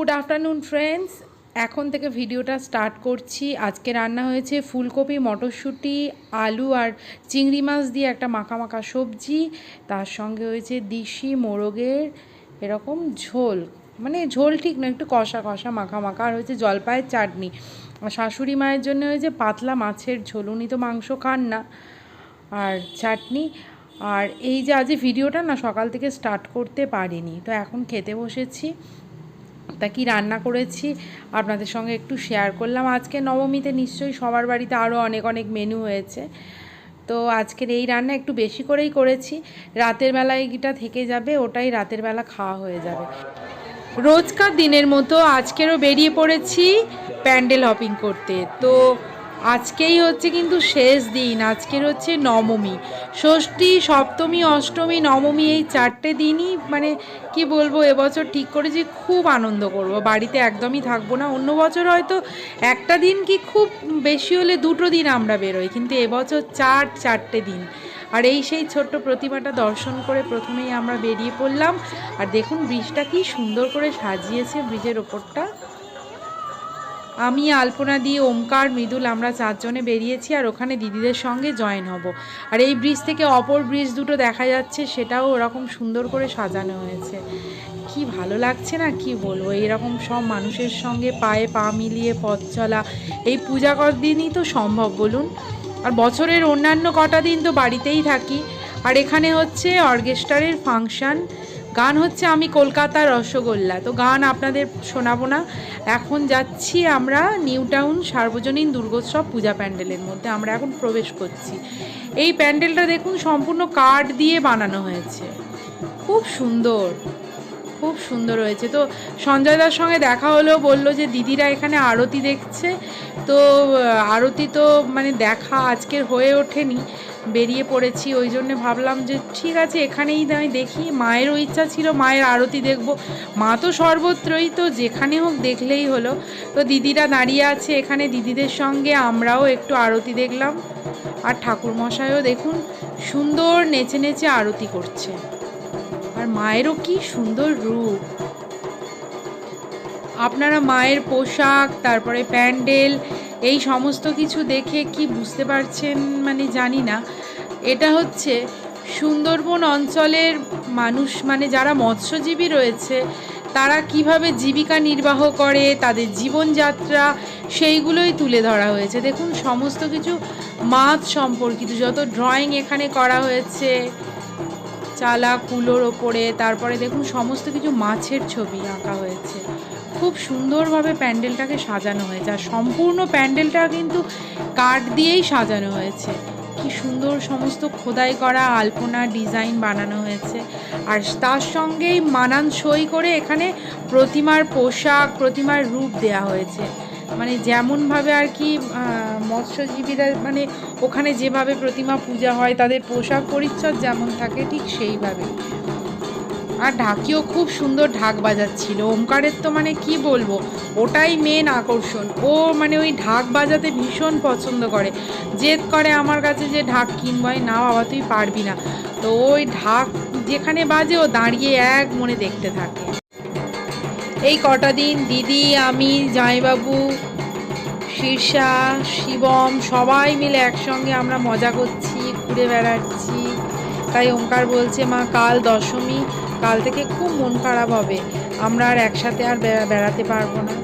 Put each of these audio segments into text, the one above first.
Good afternoon friends এখন থেকে ভিডিওটা স্টার্ট করছি। আজকে রান্না হয়েছে ফুলকপি, মটরশুঁটি, আলু আর চিংড়ি মাছ দিয়ে একটা মাখা মাখা সবজি। তার সঙ্গে হয়েছে দিশি মোরগের এরকম ঝোল। মানে ঝোল ঠিক না একটু কষা কষা মাখা মাখা আর হয়েছে জলপাইয়ের চাটনি। শাশুড়ি মায়ের জন্য হয়েছে পাতলা মাছের ঝোল। উনি তো মাংস খান না। আর চাটনি। আর এই যে আজ ভিডিওটা না সকাল থেকে স্টার্ট করতে পারিনি। তো এখন খেতে বসেছি। তা কি রান্না করেছি আপনাদের সঙ্গে একটু শেয়ার করলাম। আজকে নবমীতে নিশ্চয়ই সবার বাড়িতে আরও অনেক অনেক মেনু হয়েছে। তো আজকের এই রান্না একটু বেশি করেই করেছি। রাতের বেলায় এইটা থেকে যাবে, ওটাই রাতের বেলা খাওয়া হয়ে যাবে। রোজকার দিনের মতো আজকেরও বেরিয়ে পড়েছি প্যান্ডেল হপিং করতে। তো আজকেই হচ্ছে কিন্তু শেষ দিন, আজকের হচ্ছে নবমী। ষষ্ঠী, সপ্তমী, অষ্টমী, নবমী এই চারটে দিনই মানে কি বলব, এবছর ঠিক করেছি খুব আনন্দ করব। বাড়িতে একদমই থাকব না, অন্য বছর হয়তো একটা দিন কি খুব বেশি হলে দুটো দিন আমরা বেরোই, কিন্তু এবছর চার, চারটে দিন। আর এই সেই ছোট্ট প্রতিমাটা দর্শন করে প্রথমেই আমরা বেরিয়ে পড়লাম। আর দেখুন, ব্রিজটা কি সুন্দর করে সাজিয়েছে, ব্রিজের ওপরটা। আমি, আলপনা দিয়ে ওমকার, মৃদুল, আমরা চারজনে বেরিয়েছি আর ওখানে দিদিদের সঙ্গে জয়েন হব। আর এই ব্রিজ থেকে অপর ব্রিজ দুটো দেখা যাচ্ছে, সেটাও ওরকম সুন্দর করে সাজানো হয়েছে। কি ভালো লাগছে না, কি বলব? এরকম সব মানুষের সঙ্গে পায়ে পা মিলিয়ে পথ চলা, এই পূজা দিনই তো সম্ভব বলুন। আর বছরের অন্যান্য কটা দিন তো বাড়িতেই থাকি। আর এখানে হচ্ছে অর্কেস্ট্রারের ফাংশন গান হচ্ছে আমি কলকাতার রসগোল্লা। তো গান আপনাদের শোনাবো না। এখন যাচ্ছি আমরা নিউ টাউন সার্বজনীন দুর্গোৎসব পূজা প্যান্ডেলের মধ্যে। আমরা এখন প্রবেশ করছি। এই প্যান্ডেলটা দেখুন, সম্পূর্ণ কাঠ দিয়ে বানানো হয়েছে। খুব সুন্দর। খুব সুন্দর হয়েছে। তো সঞ্জয় দার সঙ্গে দেখা হলো বলল যে দিদিরা এখানে আরতি দেখছে। তো আরতি তো মানে দেখা আজকের হয়ে ওঠেনি, বেরিয়ে পড়েছি। ওই জন্য ভাবলাম যে ঠিক আছে, এখানেই আমি দেখি। মায়েরও ইচ্ছা ছিল মায়ের আরতি দেখব। মা তো সর্বত্রই তো যেখানে হোক দেখলেই হলো। তো দিদিরা দাঁড়িয়ে আছে এখানে, দিদিদের সঙ্গে আমরাও একটু আরতি দেখলাম। আর ঠাকুরমশাইও দেখুন, সুন্দর নেচে নেচে আরতি করছে। আর মায়েরও কি সুন্দর রূপ। আপনারা মায়ের পোশাক, তারপরে প্যান্ডেল, এই সমস্ত কিছু দেখে কি বুঝতে পারছেন মানে জানি না। এটা হচ্ছে সুন্দরবন অঞ্চলের মানুষ মানে যারা মৎস্যজীবী রয়েছে, তারা কীভাবে জীবিকা নির্বাহ করে, তাদের জীবনযাত্রা, সেইগুলোই তুলে ধরা হয়েছে। দেখুন, সমস্ত কিছু মাছ সম্পর্কিত, যত ড্রয়িং এখানে করা হয়েছে চালা কুলোর ওপরে, তারপরে দেখুন সমস্ত কিছু মাছের ছবি আঁকা হয়েছে। খুব সুন্দরভাবে প্যান্ডেলটাকে সাজানো হয়েছে আর সম্পূর্ণ প্যান্ডেলটা কিন্তু কাঠ দিয়েই সাজানো হয়েছে। কি সুন্দর সমস্ত খোদাই করা আলপনা ডিজাইন বানানো হয়েছে আর তার সঙ্গেই মানানসই করে এখানে প্রতিমার পোশাক, প্রতিমার রূপ দেয়া হয়েছে। মানে যেমনভাবে আর কি মৎস্যজীবীরা মানে ওখানে যেভাবে প্রতিমা পূজা হয়, তাদের পোশাক পরিচ্ছদ যেমন থাকে ঠিক সেইভাবে। আর ঢাকিও খুব সুন্দর ঢাক বাজাচ্ছিল। ওমকারের তো মানে কি বলব? ওটাই মেন আকর্ষণ। ও মানে ওই ঢাক বাজাতে ভীষণ পছন্দ করে। জেদ করে আমার কাছে যে, ঢাক কিনবই না বাবা, তুই পারবি না। তো ওই ঢাক যেখানে বাজে, ও দাঁড়িয়ে এক মনে দেখতে থাকে। এই কটা দিন দিদি, আমি, জামাইবাবু শীর্ষা শিবম সবাই মিলে একসঙ্গে আমরা মজা করছি, ঘুরে বেড়াচ্ছি। তাই ওঙ্কার বলছে, মা, কাল দশমী, কাল থেকে খুব মন খারাপ হবে। আমরা আর একসাথে আর বেড়াতে পারব না।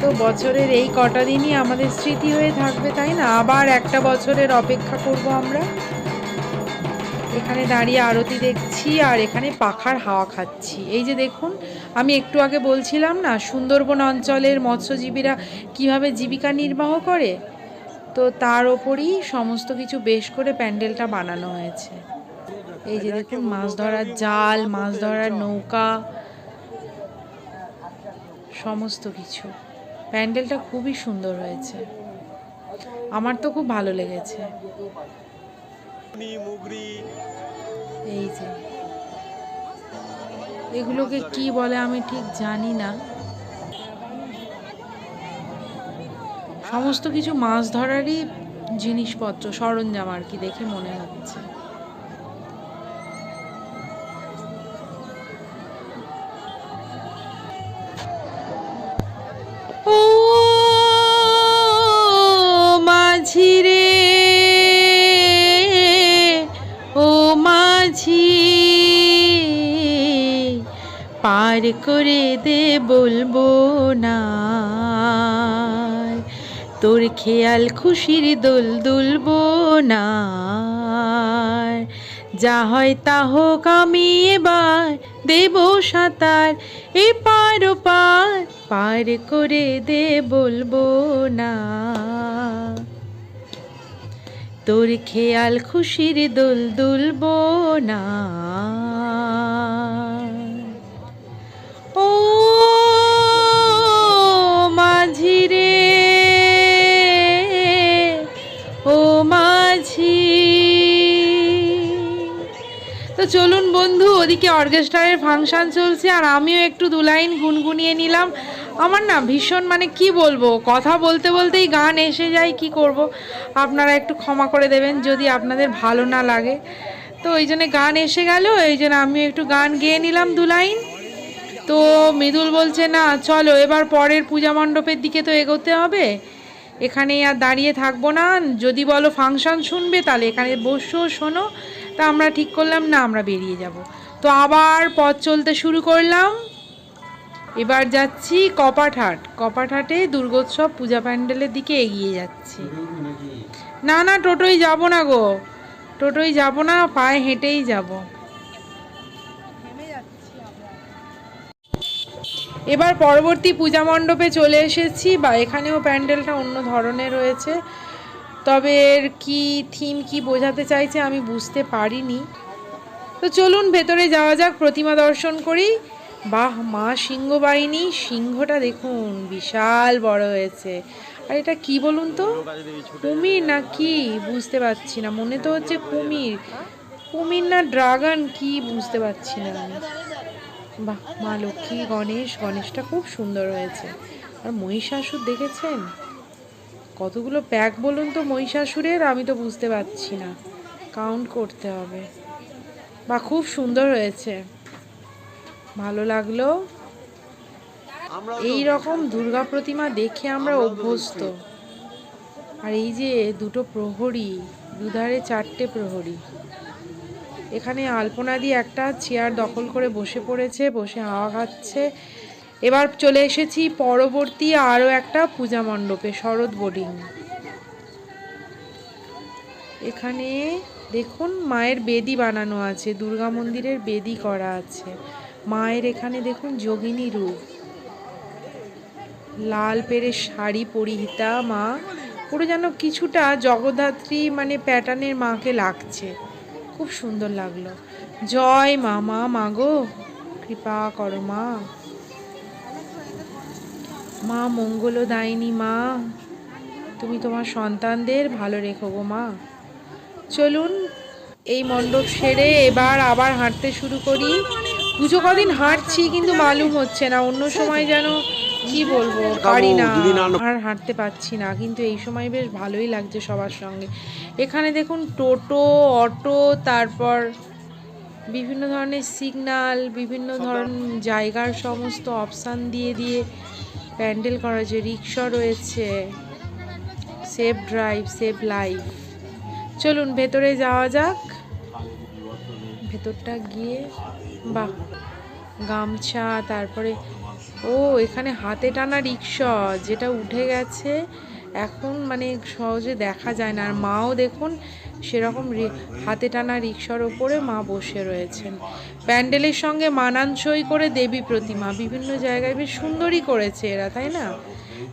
তো বছরের এই কটা দিনই আমাদের স্মৃতি হয়ে থাকবে, তাই না? আবার একটা বছরের অপেক্ষা করব আমরা। এখানে দাঁড়িয়ে আরতি দেখছি আর এখানে পাখার হাওয়া খাচ্ছি। এই যে দেখুন আমি একটু আগে বলছিলাম না সুন্দরবন অঞ্চলের মৎস্যজীবীরা কীভাবে জীবিকা নির্বাহ করে? তো তার ওপরই সমস্ত কিছু বেশ করে প্যান্ডেলটা বানানো হয়েছে। এই যে দেখুন মাছ ধরার জাল মাছ ধরার নৌকা সমস্ত কিছু। প্যান্ডেলটা খুবই সুন্দর হয়েছে। আমার তো খুব ভালো লেগেছে। এই যে। এগুলোকে কি বলে আমি ঠিক জানি না। সমস্ত কিছু মাছ ধরারই জিনিসপত্র, সরঞ্জাম আর কি দেখে মনে হচ্ছে। মাঝিরে, ও মাঝি পার করে দে বলব না তোর খেয়াল খুশির দোল দুলবো না যা হয় তা হোক আমি এবার দেব সাঁতার এ পার পার পার করে দে বলব না তোর খেয়াল খুশির দোল দুলবো না ওদিকে অর্কেস্ট্রারের ফাংশান চলছে আর আমিও একটু দু লাইন গুনগুনিয়ে নিলাম। আমার না ভীষণ মানে কি বলব, কথা বলতে বলতেই গান এসে যায়, কি করব? আপনারা একটু ক্ষমা করে দেবেন যদি আপনাদের ভালো না লাগে। তো ওই জন্য গান এসে গেল, এই জন্য আমিও একটু গান গেয়ে নিলাম দু লাইন। তো মৃদুল বলছে, না, চলো, এবার পরের পূজা মণ্ডপের দিকে তো এগোতে হবে। এখানে আর দাঁড়িয়ে থাকব না। যদি বলো ফাংশন শুনবে, তাহলে এখানে বসো, শোনো। তা আমরা ঠিক করলাম, না, আমরা বেরিয়ে যাব। তো আবার পথ চলতে শুরু করলাম। এবার যাচ্ছি কপাটহাট। কপাটহাটে দুর্গোৎসব পূজা প্যান্ডেলের দিকে এগিয়ে যাচ্ছি। না না, টোটোই যাব না গো। টোটোই যাব না, পায়ে হেঁটেই যাব। এবার পরবর্তী পূজা মণ্ডপে চলে এসেছি বা এখানেও প্যান্ডেলটা অন্য ধরনের রয়েছে। তবে এর কি, থিম কি বোঝাতে চাইছে আমি বুঝতে পারিনি। তো চলুন ভেতরে যাওয়া যাক, প্রতিমা দর্শন করি। বাহ, মা সিংহ বাহিনী সিংহটা দেখুন, বিশাল বড় হয়েছে। আর এটা কি বলুন তো? কুমির না কি বুঝতে পারছি না, মনে তো হচ্ছে কুমির। কুমির না ড্রাগন, কি বুঝতে পারছি না আমি। বাহ, মা লক্ষ্মী, গণেশ, গণেশটা খুব সুন্দর হয়েছে। আর মহিষাসুর দেখেছেন? কতগুলো প্যাক বলুন তো মহিষাসুরের, আমি তো বুঝতে পারছি না। কাউন্ট করতে হবে। বা খুব সুন্দর হয়েছে। ভালো লাগল। এই রকম দুর্গা প্রতিমা দেখে আমরা অভ্যস্ত। আর এই যে দুটো প্রহরী দুধারে চারটে প্রহরী। এখানে আলপনা দিয়ে একটা চেয়ার দখল করে বসে পড়েছে বসে হাওয়া খাচ্ছে। এবার চলে এসেছি পরবর্তী আরও একটা পূজা মণ্ডপে শরৎ বোর্ডিং। এখানে দেখুন, মায়ের বেদি বানানো আছে, দুর্গা মন্দিরের বেদি করা আছে। মায়ের এখানে দেখুন যোগিনী রূপ। লাল পেরে শাড়ি পরিহিতা মা, পুরো যেন কিছুটা জগদ্ধাত্রী মানে প্যাটার্নের মাকে লাগছে। খুব সুন্দর লাগল। জয় মা মা মাগো, কৃপা করো মা। মা, মঙ্গলদায়িনী মা, তুমি তোমার সন্তানদের ভালো রেখো গো মা। চলুন এই মণ্ডপ সেরে এবার আবার হাঁটতে শুরু করি। পুজো কদিন হাঁটছি কিন্তু মালুম হচ্ছে না। অন্য সময় যেন কি বলব পারি না। আর হাঁটতে পারছি না কিন্তু এই সময় বেশ ভালোই লাগছে সবার সঙ্গে। এখানে দেখুন টোটো অটো তারপর বিভিন্ন ধরনের সিগনাল বিভিন্ন ধরন জায়গার সমস্ত অপশান দিয়ে দিয়ে প্যান্ডেল করা হয়েছে রিক্সা রয়েছে সেফ ড্রাইভ সেফ লাইফ। চলুন, ভেতরে যাওয়া যাক। ভেতরটা গিয়ে, বাহ, গামছা, তারপরে, ও, এখানে হাতে টানা রিক্সা যেটা উঠে গেছে। এখন মানে সহজে দেখা যায় না। আর মাও দেখুন, সেরকম হাতে টানা রিক্সার ওপরে মা বসে রয়েছেন। প্যান্ডেলের সঙ্গে মানানসই করে দেবী প্রতিমা, বিভিন্ন জায়গায় বেশ সুন্দরই করেছে এরা, তাই না?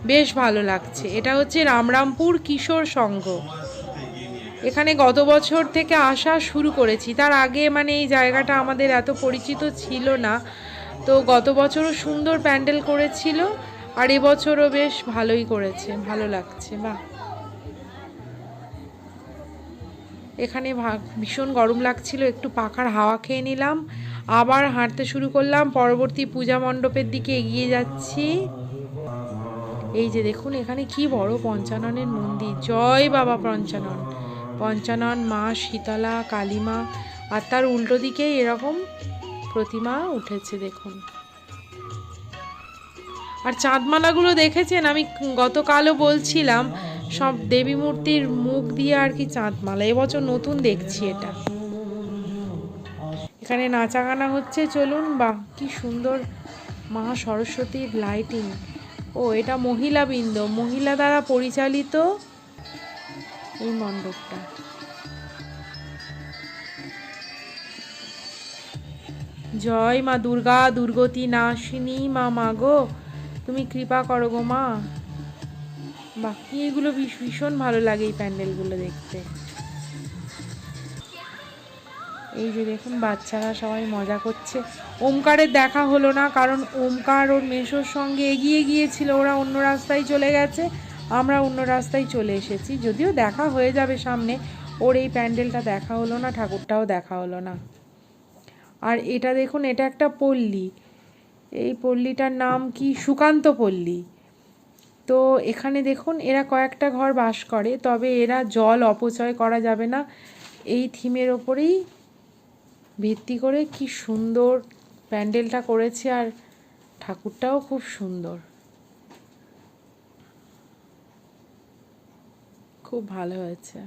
বেশ ভালো লাগছে। এটা হচ্ছে রামরামপুর কিশোর সংঘ। এখানে গত বছর থেকে আসা শুরু করেছি। তার আগে মানে এই জায়গাটা আমাদের এত পরিচিত ছিল না। তো গত বছরও সুন্দর প্যান্ডেল করেছিল আর এবছরও বেশ ভালোই করেছে, ভালো লাগছে, বাহ। এখানে ভীষণ গরম লাগছিল, একটু পাখার হাওয়া খেয়ে নিলাম। আবার হাঁটতে শুরু করলাম, পরবর্তী পূজা মণ্ডপের দিকে এগিয়ে যাচ্ছি। এই যে দেখুন, এখানে কি বড় পঞ্চাননের মন্দির। জয় বাবা পঞ্চানন। পঞ্চানন, মা শীতলা, কালীমা আর তার উল্টো দিকে এরকম প্রতিমা উঠেছে, দেখুন। আর চাঁদমালাগুলো দেখেছেন? আমি গতকালও বলছিলাম, সব দেবী মূর্তির মুখ দিয়ে আর কি চাঁদমালা। এবছর নতুন দেখছি এটা। এখানে নাচা গানা হচ্ছে, চলুন, বাহ, কি সুন্দর মা সরস্বতীর লাইটিং ও, এটা মহিলা বৃন্দ মহিলা দ্বারা পরিচালিত এই মণ্ডপটা। জয় মা দুর্গা, দুর্গতি নাশিনী মা মা গো তুমি কৃপা করো গো মা। বাকি এগুলো ভীষ- ভীষণ ভালো লাগে এই প্যান্ডেলগুলো দেখতে। এই যে দেখুন, বাচ্চারা সবাই মজা করছে। ওমকারের দেখা হলো না, কারণ ওমকার ওর মেশোর সঙ্গে এগিয়ে গিয়েছিল। ওরা অন্য রাস্তায় চলে গেছে। আমরা অন্য রাস্তায় চলে এসেছি। যদিও দেখা হয়ে যাবে সামনে। ওর এই প্যান্ডেলটা দেখা হলো না, ঠাকুরটাও দেখা হলো না। আর এটা দেখুন, এটা একটা পল্লী। এই পল্লীটার নাম কি? সুকান্ত পল্লী। তো এখানে দেখুন, এরা কয়েকটা ঘর বাস করে, তবে এরা জল অপচয় করা যাবে না। এই থিমের ওপরেই ভিত্তি করে কি সুন্দর প্যান্ডেলটা করেছে, আর ঠাকুরটাও খুব সুন্দর। খুব ভালো হয়েছে।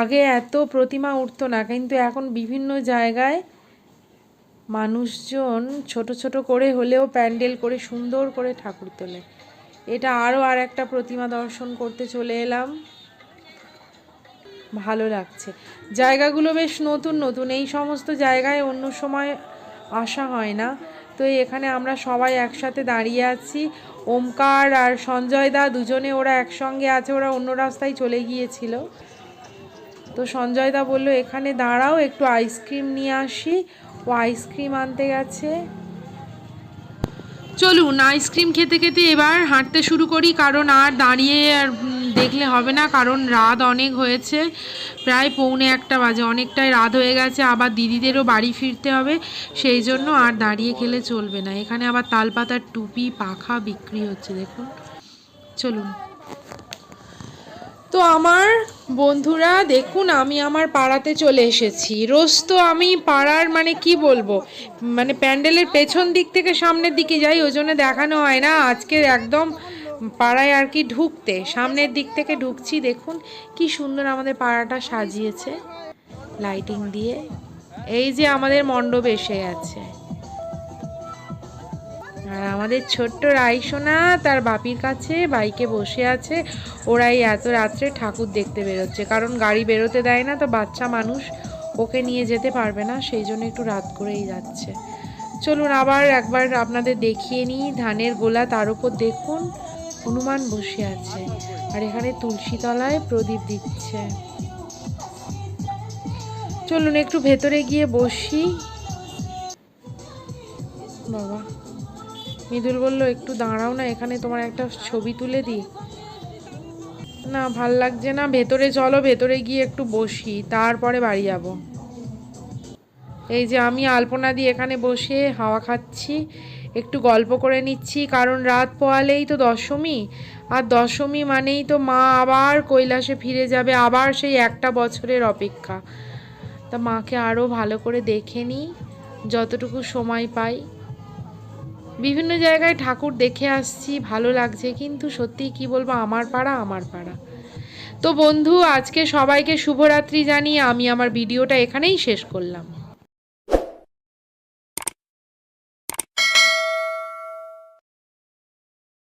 আগে এত প্রতিমা উঠতো না, কিন্তু এখন বিভিন্ন জায়গায় মানুষজন ছোট ছোট করে হলেও প্যান্ডেল করে সুন্দর করে ঠাকুর তোলে। এটা আরও আর একটা প্রতিমা দর্শন করতে চলে এলাম। ভালো লাগছে। জায়গাগুলো বেশ নতুন নতুন। এই সমস্ত জায়গায় অন্য সময় আসা হয় না। তো এখানে আমরা সবাই একসাথে দাঁড়িয়ে আছি। ওমকার আর সঞ্জয় দা দুজনে ওরা একসঙ্গে আছে, ওরা অন্য রাস্তায় চলে গিয়েছিল। তো সঞ্জয় দা বলল, এখানে দাঁড়াও, একটু আইসক্রিম নিয়ে আসি। ও আইসক্রিম আনতে গেছে। চলুন আইসক্রিম খেতে খেতে এবার হাঁটতে শুরু করি, কারণ আর দাঁড়িয়ে আর দেখলে হবে না, কারণ রাত অনেক হয়েছে, প্রায় পৌনে একটা বাজে, অনেকটাই রাত হয়ে গেছে, আবার দিদিদেরও বাড়ি ফিরতে হবে, সেই জন্য আর দাঁড়িয়ে খেলে চলবে না। এখানে আবার তালপাতার টুপি, পাখা বিক্রি হচ্ছে, দেখুন। চলুন। তো আমার বন্ধুরা, দেখুন, আমি আমার পাড়াতে চলে এসেছি। রোজ তো আমি পাড়ার মানে কি বলব মানে প্যান্ডেলের পেছন দিক থেকে সামনের দিকে যাই, ওই জন্য দেখানো হয় না। আজকে একদম পাড়ায় আর কি ঢুকতে, সামনের দিক থেকে ঢুকছি, দেখুন, কি সুন্দর আমাদের পাড়াটা সাজিয়েছে লাইটিং দিয়ে। এই যে আমাদের মণ্ডপ এসে গেছে। আর আমাদের ছোট্ট রাইসোনা তার বাপির কাছে বাইকে বসে আছে। ওরাই এত রাত্রে ঠাকুর দেখতে বেরোচ্ছে। কারণ গাড়ি বেরোতে দেয় না, তো বাচ্চা মানুষ ওকে নিয়ে যেতে পারবে না, সেই জন্য একটু রাত করেই যাচ্ছে। চলুন আবার একবার আপনাদের দেখিয়ে নিই ধানের গোলা, তার উপর দেখুন, হনুমান বসে আছে। আর এখানে তুলসী তলায় প্রদীপ দিচ্ছে। চলুন একটু ভেতরে গিয়ে বসি। বাবা। মৃদুল বলল, একটু দাঁড়াও না, এখানে তোমার একটা ছবি তুলে দিই। না, ভালো লাগছে না। ভেতরে চলো, ভেতরে গিয়ে একটু বসি, তারপরে বাড়ি যাব। এই যে আমি আলপনা দিয়ে এখানে বসে হাওয়া খাচ্ছি, একটু গল্প করে নিচ্ছি, কারণ রাত পোয়ালেই তো দশমী, আর দশমী মানেই তো মা আবার কৈলাসে ফিরে যাবে, আবার সেই একটা বছরের অপেক্ষা। তা মাকে আরও ভালো করে দেখে নিই, যতটুকু সময় পাই। বিভিন্ন জায়গায় ঠাকুর দেখে আসছি, ভালো লাগছে, কিন্তু সত্যি কি বলব, আমার পাড়া আমার পাড়া। তো বন্ধু, আজকে সবাইকে শুভরাত্রি জানিয়ে আমি আমার ভিডিওটা এখানেই শেষ করলাম।